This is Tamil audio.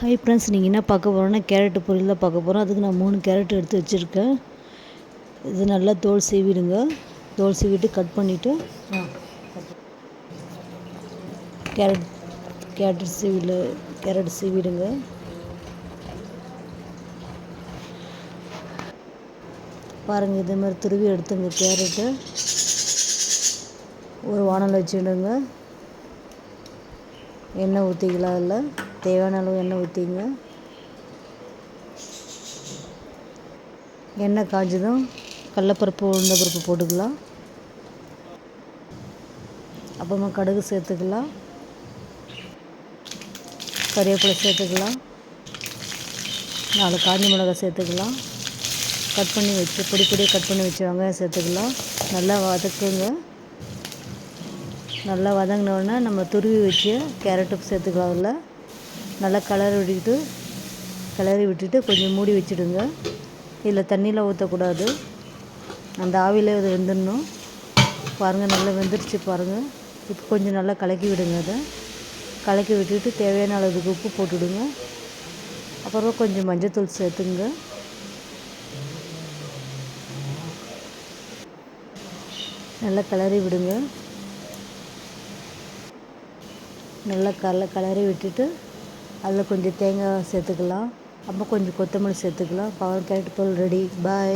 ஹாய் ஃப்ரெண்ட்ஸ் நீங்கள் என்ன பார்க்க போகிறோன்னா கேரட்டு பொரியல் தான் பார்க்க போகிறோம் அதுக்கு நான் மூணு கேரட் எடுத்து வச்சுருக்கேன். இது நல்லா தோல் சீவிடுங்க. தோல் சீவிட்டு கட் பண்ணிவிட்டு கேரட் கேரட் சீவில கேரட் சீவிடுங்க. பாருங்கள் இதே மாதிரி துருவி எடுத்துங்க கேரட்டு ஒரு வானல் வச்சுடுங்க. எண்ணெய் ஊற்றிக்கலாம் அதில் தேவையான அளவு எண்ணெய் ஊற்றிங்க எண்ணெய் காய்ஞ்சதும் கடலப்பருப்பு உளுந்தப்பருப்பு போட்டுக்கலாம். அப்புறமா கடுகு சேர்த்துக்கலாம். கறிவேப்பிலை சேர்த்துக்கலாம். நாலு காஞ்சி மிளகாய் சேர்த்துக்கலாம். கட் பண்ணி வச்சு பொடி பொடியாக கட் பண்ணி வச்சு வெங்காயம் சேர்த்துக்கலாம். நல்லா வதக்குங்க. நல்லா வதங்கினோடனே நம்ம துருவி வச்சு கேரட்டு சேர்த்துக்கலாம் அதில். நல்லா கலர் விட்டுக்கிட்டு கிளறி விட்டுட்டு கொஞ்சம் மூடி வச்சுடுங்க. இதில் தண்ணியில் ஊற்றக்கூடாது. அந்த ஆவிலே அது வெந்துடணும். பாருங்கள் நல்லா வெந்துருச்சு பாருங்கள் இப்போ கொஞ்சம் நல்லா கலக்கி விடுங்க அதை. கலக்கி விட்டுட்டு தேவையான அளவுக்கு உப்பு போட்டுவிடுங்க அப்புறம் கொஞ்சம் மஞ்சத்தூள் சேர்த்துங்க. நல்லா கிளறி விடுங்க. நல்லா கல கிளறி விட்டுட்டு அதில் கொஞ்சம் தேங்காய் சேர்த்துக்கலாம். அப்புறம் கொஞ்சம் கொத்தமல்லி சேர்த்துக்கலாம். பவர் கேரட் பொருள் ரெடி. பாய்